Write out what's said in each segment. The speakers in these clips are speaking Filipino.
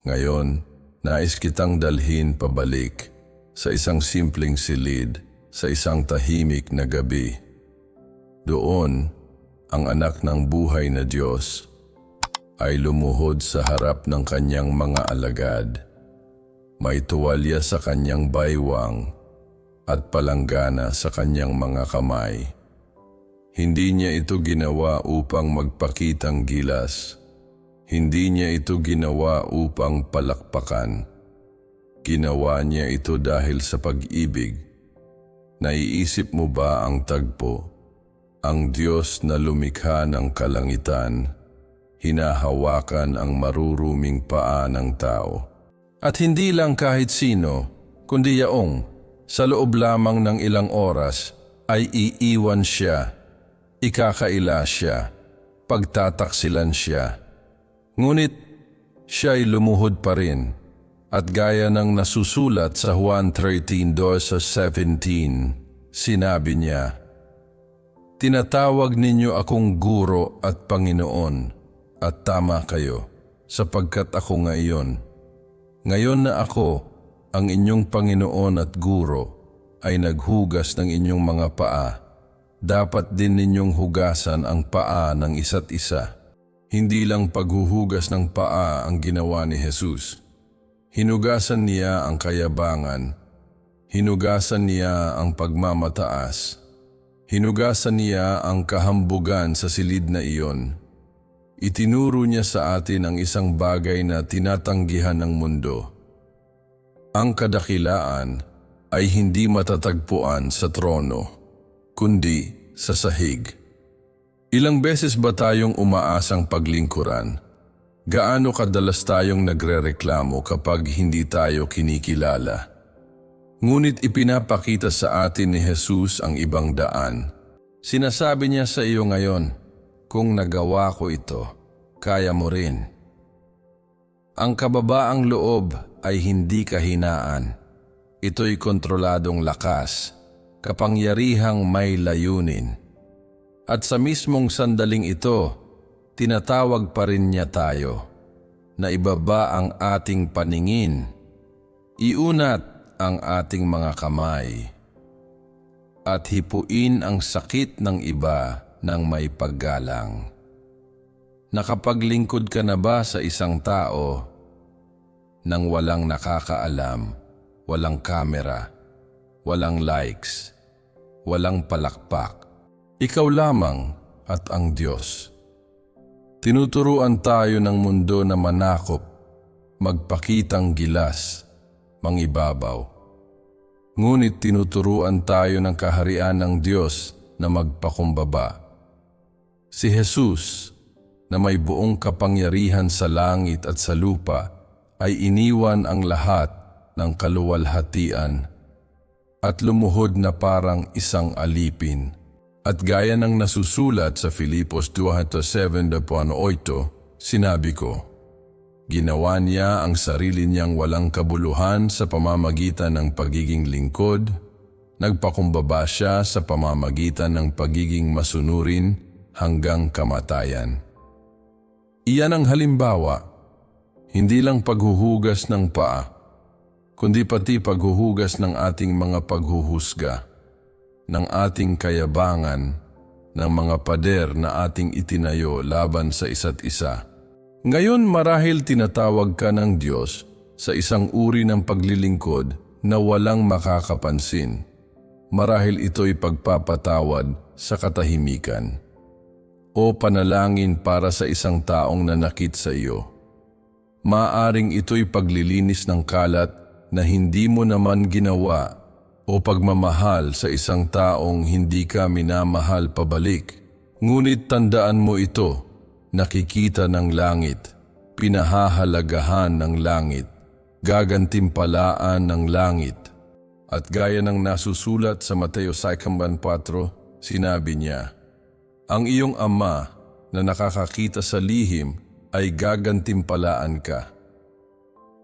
Ngayon, nais kitang dalhin pabalik sa isang simpleng silid sa isang tahimik na gabi. Doon, ang anak ng buhay na Diyos ay lumuhod sa harap ng kanyang mga alagad. May tuwalya sa kanyang baywang at palanggana sa kanyang mga kamay. Hindi niya ito ginawa upang magpakitang gilas. Hindi niya ito ginawa upang palakpakan. Ginawa niya ito dahil sa pag-ibig. Naiisip mo ba ang tagpo? Ang Diyos na lumikha ng kalangitan, hinahawakan ang maruruming paa ng tao. At hindi lang kahit sino, kundi yaong, sa loob lamang ng ilang oras, ay iiwan siya, ikakaila siya, pagtataksilan siya. Ngunit siya ay lumuhod pa rin, at gaya ng nasusulat sa Juan 13, 2 sa 17, sinabi niya, Tinatawag ninyo akong guro at Panginoon, at tama kayo, sapagkat ako ngayon. Ngayon na ako, ang inyong Panginoon at Guro, ay naghugas ng inyong mga paa. Dapat din ninyong hugasan ang paa ng isa't isa. Hindi lang paghuhugas ng paa ang ginawa ni Jesus. Hinugasan niya ang kayabangan. Hinugasan niya ang pagmamataas. Hinugasan niya ang kahambugan sa silid na iyon. Itinuro niya sa atin ang isang bagay na tinatanggihan ng mundo. Ang kadakilaan ay hindi matatagpuan sa trono, kundi sa sahig. Ilang beses ba tayong umaasang paglingkuran? Gaano kadalas tayong nagrereklamo kapag hindi tayo kinikilala? Ngunit ipinapakita sa atin ni Jesus ang ibang daan. Sinasabi niya sa iyo ngayon, kung nagawa ko ito, kaya mo rin. Ang kababaang loob ay hindi kahinaan. Ito'y kontroladong lakas, kapangyarihang may layunin. At sa mismong sandaling ito, tinatawag pa rin niya tayo na ibaba ang ating paningin, iunat ang ating mga kamay, at hipuin ang sakit ng iba ng may paggalang. Nakapaglingkod ka na ba sa isang tao nang walang nakakaalam, walang kamera, walang likes, walang palakpak? Ikaw lamang at ang Diyos. Tinuturuan tayo ng mundo na manakop, magpakitang gilas, mangibabaw. Ngunit tinuturuan tayo ng kaharian ng Diyos na magpakumbaba. Si Jesus, na may buong kapangyarihan sa langit at sa lupa, ay iniwan ang lahat ng kaluwalhatian at lumuhod na parang isang alipin. At gaya ng nasusulat sa Filipos 2.7.8, sinabi ko, Ginawa niya ang sarili niyang walang kabuluhan sa pamamagitan ng pagiging lingkod, nagpakumbaba siya sa pamamagitan ng pagiging masunurin hanggang kamatayan. Iyan ang halimbawa, hindi lang paghuhugas ng paa, kundi pati paghuhugas ng ating mga paghuhusga, ng ating kayabangan, ng mga pader na ating itinayo laban sa isa't isa. Ngayon marahil tinatawag ka ng Diyos sa isang uri ng paglilingkod na walang makakapansin. Marahil ito'y pagpapatawad sa katahimikan o panalangin para sa isang taong nanakit sa iyo. Maaring ito'y paglilinis ng kalat na hindi mo naman ginawa o pagmamahal sa isang taong hindi ka minamahal pabalik. Ngunit tandaan mo ito, nakikita ng langit, pinahahalagahan ng langit, gagantimpalaan ng langit. At gaya ng nasusulat sa Mateo 5.4, sinabi niya, Ang iyong ama na nakakakita sa lihim ay gagantimpalaan ka.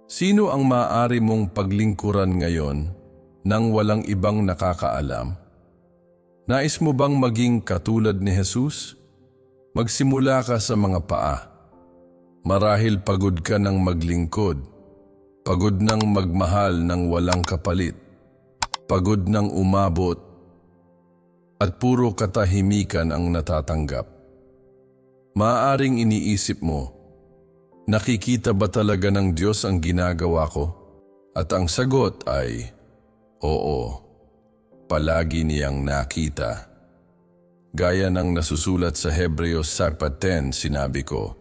Sino ang maaari mong paglingkuran ngayon nang walang ibang nakakaalam? Nais mo bang maging katulad ni Jesus? Magsimula ka sa mga paa. Marahil pagod ka ng maglingkod. Pagod ng magmahal ng walang kapalit. Pagod ng umabot. At puro katahimikan ang natatanggap. Maaring iniisip mo, nakikita ba talaga ng Diyos ang ginagawa ko? At ang sagot ay, oo, palagi niyang nakita. Gaya ng nasusulat sa Hebreo 10, sinabi ko,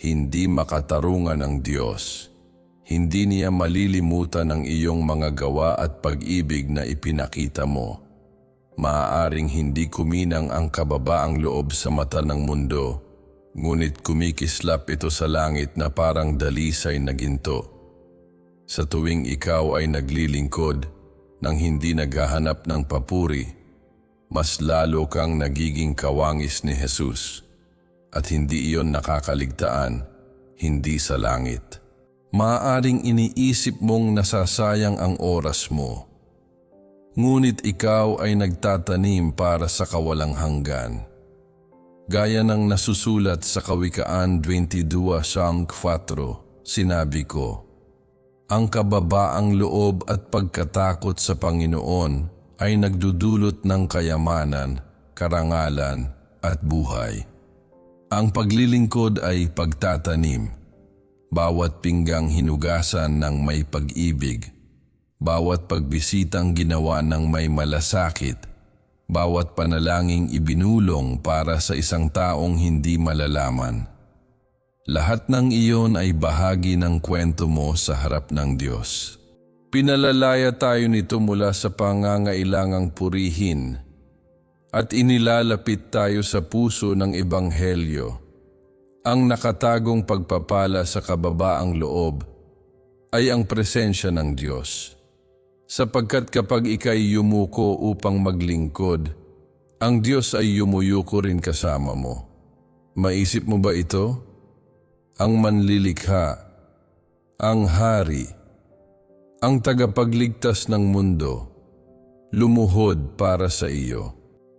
hindi makatarungan ang Diyos. Hindi niya malilimutan ang iyong mga gawa at pag-ibig na ipinakita mo. Maaaring hindi kuminang ang kababaang loob sa mata ng mundo, ngunit kumikislap ito sa langit na parang dalisay na ginto. Sa tuwing ikaw ay naglilingkod nang hindi naghahanap ng papuri, mas lalo kang nagiging kawangis ni Jesus at hindi iyon nakakaligtaan, hindi sa langit. Maaring iniisip mong nasasayang ang oras mo. Ngunit ikaw ay nagtatanim para sa kawalang hanggan. Gaya ng nasusulat sa Kawikaan 22 Psalm 4, sinabi ko, Ang kababaang loob at pagkatakot sa Panginoon ay nagdudulot ng kayamanan, karangalan at buhay. Ang paglilingkod ay pagtatanim. Bawat pinggang hinugasan ng may pag-ibig, bawat pagbisitang ginawa ng may malasakit, bawat panalangin ibinulong para sa isang taong hindi malalaman. Lahat ng iyon ay bahagi ng kwento mo sa harap ng Diyos. Pinalalaya tayo nito mula sa pangangailangang purihin at inilalapit tayo sa puso ng Ebanghelyo. Ang nakatagong pagpapala sa kababaang loob ay ang presensya ng Diyos. Sapagkat kapag ikay yumuko upang maglingkod, ang Diyos ay yumuyuko rin kasama mo. Maisip mo ba ito? Ang manlilikha, ang hari, ang tagapagligtas ng mundo, lumuhod para sa iyo.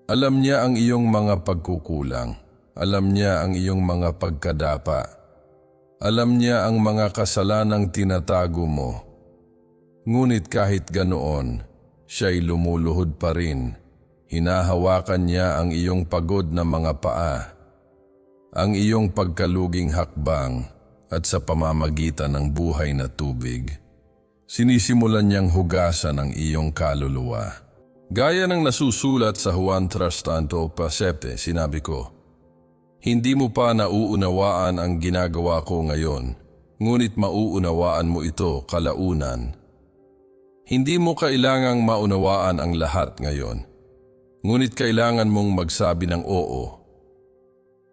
Alam niya ang iyong mga pagkukulang. Alam niya ang iyong mga pagkadapa. Alam niya ang mga kasalanang tinatago mo. Ngunit kahit ganoon, siya'y lumuluhod pa rin. Hinahawakan niya ang iyong pagod na mga paa, ang iyong pagkaluging hakbang at sa pamamagitan ng buhay na tubig. Sinisimulan niyang hugasan ang iyong kaluluwa. Gaya ng nasusulat sa Juan Trastanto Pasepe, sinabi ko, Hindi mo pa nauunawaan ang ginagawa ko ngayon, ngunit mauunawaan mo ito kalaunan. Hindi mo kailangang maunawaan ang lahat ngayon, ngunit kailangan mong magsabi ng oo.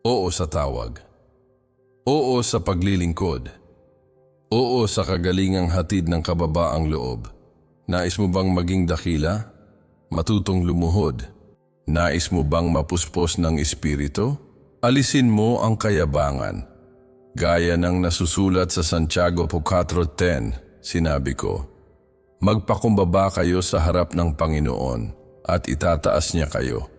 Oo sa tawag. Oo sa paglilingkod. Oo sa kagalingang hatid ng kababaang loob. Nais mo bang maging dakila? matutong lumuhod. Nais mo bang mapuspos ng espiritu? Alisin mo ang kayabangan. Gaya ng nasusulat sa Santiago 4.10, sinabi ko, Magpakumbaba kayo sa harap ng Panginoon at itataas niya kayo.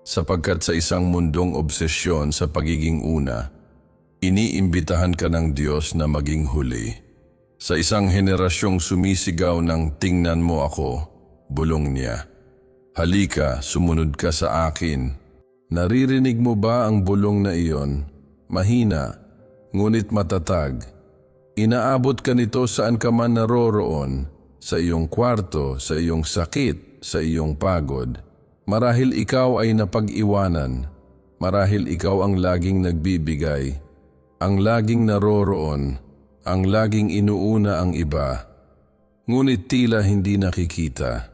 Sapagkat sa isang mundong obsesyon sa pagiging una, iniimbitahan ka ng Diyos na maging huli. Sa isang henerasyong sumisigaw ng tingnan mo ako, bulong niya. Halika, sumunod ka sa akin. Naririnig mo ba ang bulong na iyon? Mahina, ngunit matatag. Inaabot ka nito saan ka man naroroon, sa iyong kwarto, sa iyong sakit, sa iyong pagod. Marahil ikaw ay napag-iwanan. Marahil ikaw ang laging nagbibigay, ang laging naroroon, ang laging inuuna ang iba. Ngunit tila hindi nakikita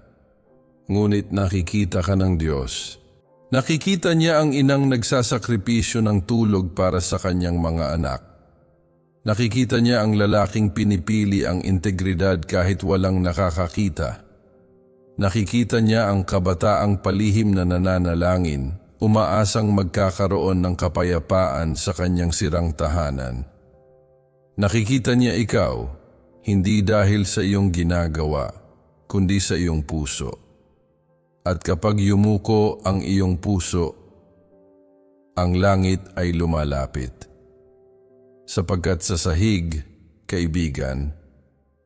ngunit nakikita ka ng Diyos. Nakikita niya ang inang nagsasakripisyo ng tulog para sa kanyang mga anak. Nakikita niya ang lalaking pinipili ang integridad kahit walang nakakakita. Nakikita niya ang kabataang palihim na nananalangin, umaasang magkakaroon ng kapayapaan sa kanyang sirang tahanan. Nakikita niya ikaw, hindi dahil sa iyong ginagawa, kundi sa iyong puso. At kapag yumuko ang iyong puso, ang langit ay lumalapit. Sapagkat sa sahig, kaibigan,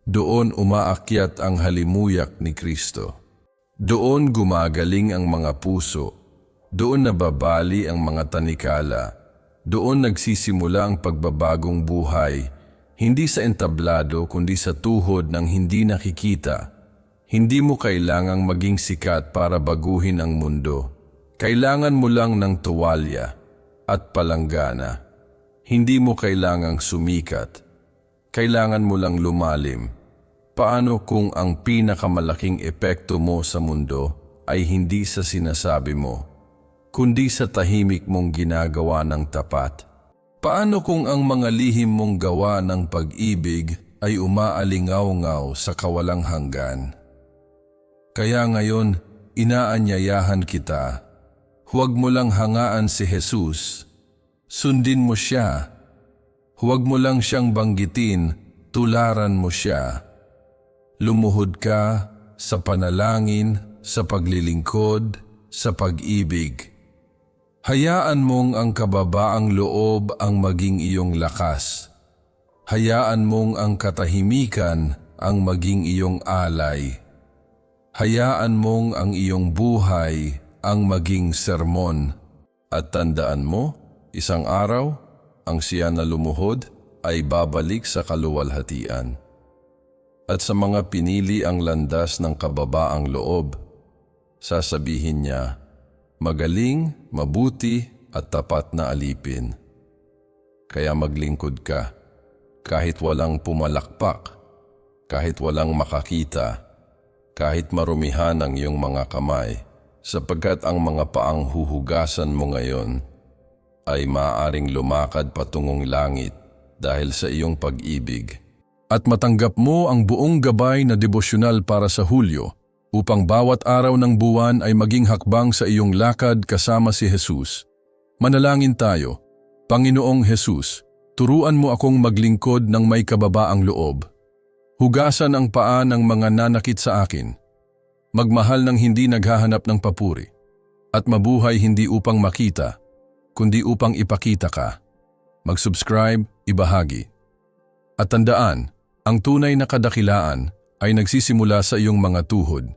doon umaakyat ang halimuyak ni Kristo. Doon gumagaling ang mga puso. Doon nababali ang mga tanikala. Doon nagsisimula ang pagbabagong buhay, hindi sa entablado kundi sa tuhod ng hindi nakikita. Hindi mo kailangang maging sikat para baguhin ang mundo. Kailangan mo lang ng tuwalya at palanggana. Hindi mo kailangang sumikat. Kailangan mo lang lumalim. Paano kung ang pinakamalaking epekto mo sa mundo ay hindi sa sinasabi mo, kundi sa tahimik mong ginagawa ng tapat? Paano kung ang mga lihim mong gawa ng pag-ibig ay umaalingaw-ngaw sa kawalang hanggan? Kaya ngayon, inaanyayahan kita. Huwag mo lang hangaan si Jesus. Sundin mo siya. Huwag mo lang siyang banggitin, tularan mo siya. Lumuhod ka sa panalangin, sa paglilingkod, sa pag-ibig. Hayaan mong ang kababaang loob ang maging iyong lakas. Hayaan mong ang katahimikan ang maging iyong alay. Hayaan mong ang iyong buhay ang maging sermon. At tandaan mo, isang araw, ang siya na lumuhod ay babalik sa kaluwalhatian. At sa mga pinili ang landas ng kababaang loob, sasabihin niya, magaling, mabuti at tapat na alipin. Kaya maglingkod ka, kahit walang pumalakpak, kahit walang makakita, kahit marumihan ang iyong mga kamay, sapagkat ang mga paang huhugasan mo ngayon ay maaaring lumakad patungong langit dahil sa iyong pag-ibig. At matanggap mo ang buong gabay na devosyonal para sa Hulyo upang bawat araw ng buwan ay maging hakbang sa iyong lakad kasama si Jesus. Manalangin tayo. Panginoong Jesus, turuan mo akong maglingkod ng may kababaang loob. Hugasan ang paa ng mga nanakit sa akin. Magmahal ng hindi naghahanap ng papuri. At mabuhay hindi upang makita, kundi upang ipakita ka. Mag-subscribe, ibahagi. At tandaan, ang tunay na kadakilaan ay nagsisimula sa iyong mga tuhod